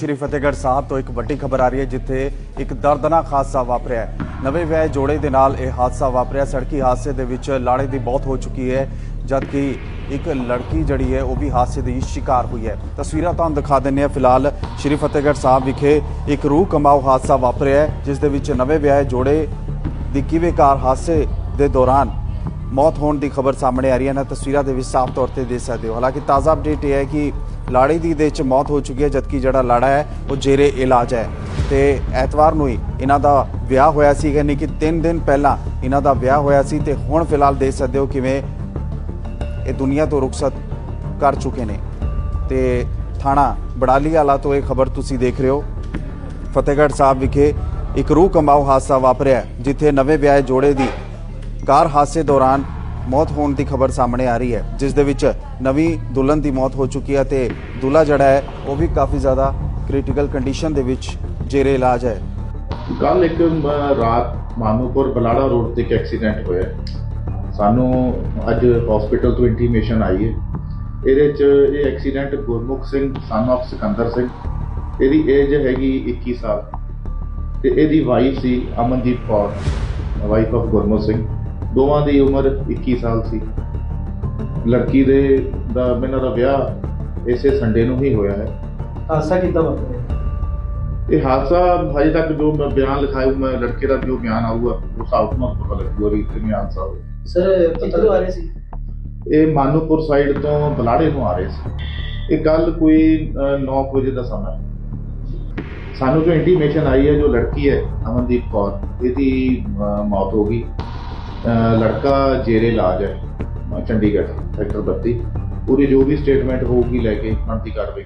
ਸ਼੍ਰੀ ਫਤਿਹਗੜ੍ਹ ਸਾਹਿਬ ਤੋਂ ਇੱਕ ਵੱਡੀ ਖਬਰ ਆ ਰਹੀ ਹੈ, ਜਿੱਥੇ ਇੱਕ ਦਰਦਨਾਕ ਹਾਦਸਾ ਵਾਪਰਿਆ ਹੈ। ਨਵੇਂ ਵਿਆਹੇ ਜੋੜੇ ਦੇ ਨਾਲ ਇਹ ਹਾਦਸਾ ਵਾਪਰਿਆ। ਸੜਕੀ ਹਾਦਸੇ ਦੇ ਵਿੱਚ ਲਾੜੇ ਦੀ ਮੌਤ ਹੋ ਚੁੱਕੀ ਹੈ, ਜਦਕਿ ਇੱਕ ਲੜਕੀ ਜਿਹੜੀ ਹੈ, ਉਹ ਵੀ ਹਾਦਸੇ ਦੀ ਸ਼ਿਕਾਰ ਹੋਈ ਹੈ। ਤਸਵੀਰਾਂ ਤੁਹਾਨੂੰ ਦਿਖਾ ਦਿੰਨੇ ਆ ਫਿਲਹਾਲ ਸ਼੍ਰੀ ਫਤਿਹਗੜ੍ਹ ਸਾਹਿਬ ਵਿਖੇ ਇੱਕ ਰੂਹ ਕਮਾਊ ਹਾਦਸਾ ਵਾਪਰਿਆ ਜਿਸ ਦੇ ਵਿੱਚ ਨਵੇਂ ਵਿਆਹੇ ਜੋੜੇ ਦੀ ਕਿਵੇਂ ਕਾਰ ਹਾਦਸੇ ਦੇ ਦੌਰਾਨ ਮੌਤ ਹੋਣ ਦੀ ਖਬਰ ਸਾਹਮਣੇ ਆ ਰਹੀ ਹੈ। ਨਾ ਤਸਵੀਰਾਂ ਦੇ ਵਿੱਚ ਸਾਫ਼ ਤੌਰ ਤੇ ਦੇਖ ਸਕਦੇ ਹੋ। ਹਾਲਾਂਕਿ ਤਾਜ਼ਾ ਅਪਡੇਟ ਇਹ ਹੈ ਕਿ ਲਾੜੀ ਦੀ ਦੇ ਵਿੱਚ ਮੌਤ ਹੋ ਚੁੱਕੀ ਹੈ, ਜਦਕਿ ਜਿਹੜਾ ਲਾੜਾ ਹੈ, ਉਹ ਜੇਰੇ ਇਲਾਜ ਹੈ। ਤੇ ਐਤਵਾਰ ਨੂੰ ਹੀ ਇਹਨਾਂ ਦਾ ਵਿਆਹ ਹੋਇਆ ਸੀ, ਯਾਨੀ ਕਿ 3 ਦਿਨ ਪਹਿਲਾਂ ਇਹਨਾਂ ਦਾ ਵਿਆਹ ਹੋਇਆ ਸੀ ਤੇ ਹੁਣ ਫਿਲਹਾਲ ਦੇਖ ਸਕਦੇ ਹੋ ਕਿਵੇਂ ਇਹ ਦੁਨੀਆ ਤੋਂ ਰੁਖਸਤ ਕਰ ਚੁੱਕੇ ਨੇ। ਤੇ ਥਾਣਾ ਬੜਾਲੀ ਵਾਲਾ ਤੋਂ ਇਹ ਖਬਰ ਤੁਸੀਂ ਦੇਖ ਰਹੇ ਹੋ। ਫਤਿਹਗੜ੍ਹ ਸਾਹਿਬ ਵਿਖੇ ਇੱਕ ਰੂਹ ਕਮਾਊ ਹਾਦਸਾ ਵਾਪਰਿਆ, ਜਿੱਥੇ ਨਵੇਂ ਵਿਆਹੇ ਜੋੜੇ ਦੀ ਕਾਰ ਹਾਦਸੇ ਦੌਰਾਨ ਮੌਤ ਹੋਣ ਦੀ ਖਬਰ ਸਾਹਮਣੇ ਆ ਰਹੀ ਹੈ, ਜਿਸ ਦੇ ਵਿੱਚ ਨਵੀਂ ਦੁਲਹਨ ਦੀ ਮੌਤ ਹੋ ਚੁੱਕੀ ਹੈ ਤੇ ਦੁल्हा ਜਿਹੜਾ ਹੈ, ਉਹ ਵੀ ਕਾਫੀ ਜ਼ਿਆਦਾ ਕ੍ਰਿਟੀਕਲ ਕੰਡੀਸ਼ਨ ਦੇ ਵਿੱਚ ਜੇਰੇ ਇਲਾਜ ਹੈ। ਕੱਲ ਇੱਕ ਰਾਤ ਮਾਨੂਪੁਰ ਬਲਾੜਾ ਰੋਡ ਤੇ ਇੱਕ ਐਕਸੀਡੈਂਟ ਹੋਇਆ। ਸਾਨੂੰ ਅੱਜ ਹਸਪੀਟਲ ਤੋਂ ਇੰਟੀਮੇਸ਼ਨ ਆਈ ਹੈ। ਇਹਦੇ ਚ ਇਹ accident Gurmukh Singh son of Sikandar Singh, ਇਹਦੀ ਏਜ ਹੈਗੀ 21 ਸਾਲ। ਤੇ ਇਹਦੀ ਵਾਈਫ ਸੀ ਅਮਨਦੀਪ ਕੌਰ ਵਾਈਫ ਆਫ ਗੁਰਮੁਖ ਸਿੰਘ। ਦੋਵਾਂ ਦੀ ਉਮਰ 21 ਸਾਲ ਸੀ। ਲੜਕੀ ਦੇ ਦਾ ਇਹਨਾਂ ਦਾ ਵਿਆਹ ਇਸੇ ਸੰਡੇ ਨੂੰ ਹੀ ਹੋਇਆ ਹੈ। ਹਾਦਸਾ ਕਿੱਦਾਂ ਵਾਪਰਿਆ? ਇਹ ਹਾਦਸਾ ਹਜੇ ਤੱਕ ਜੋ ਮੈਂ ਬਿਆਨ ਲਿਖਾਇਆ ਮੈਂ ਲੜਕੇ ਦਾ ਜੋ ਬਿਆਨ ਆਊਗਾ ਉਹ ਸਾਊਥ ਨੂੰ ਪਤਾ ਲੱਗੂਗਾ ਵੀ ਕਿਵੇਂ ਹਾਦਸਾ ਹੋਇਆ ਸਰ ਕਿੱਥੋਂ ਆ ਰਹੇ ਸੀ? ਇਹ ਮਾਨੂਪੁਰ ਸਾਈਡ ਤੋਂ ਬਲਾੜੇ ਨੂੰ ਆ ਰਹੇ ਸੀ। ਇਹ ਕੱਲ ਕੋਈ 9 ਵਜੇ ਦਾ ਸਮਾਂ ਹੈ। ਸਾਨੂੰ ਜੋ ਇੰਟੀਮੇਸ਼ਨ ਆਈ ਹੈ ਜੋ ਲੜਕੀ ਹੈ ਅਮਨਦੀਪ ਕੌਰ ਇਹਦੀ ਮੌਤ ਹੋ ਗਈ। ਲੜਕਾ ਜੇਰੇ ਇਲਾਜ ਹੈ ਚੰਡੀਗੜ੍ਹ ਸੈਕਟਰ 32 ਪੂਰੀ ਜੋ ਵੀ ਸਟੇਟਮੈਂਟ ਹੋਊਗੀ ਲੈ ਕੇ ਬਣਦੀ ਕਾਰਵਾਈ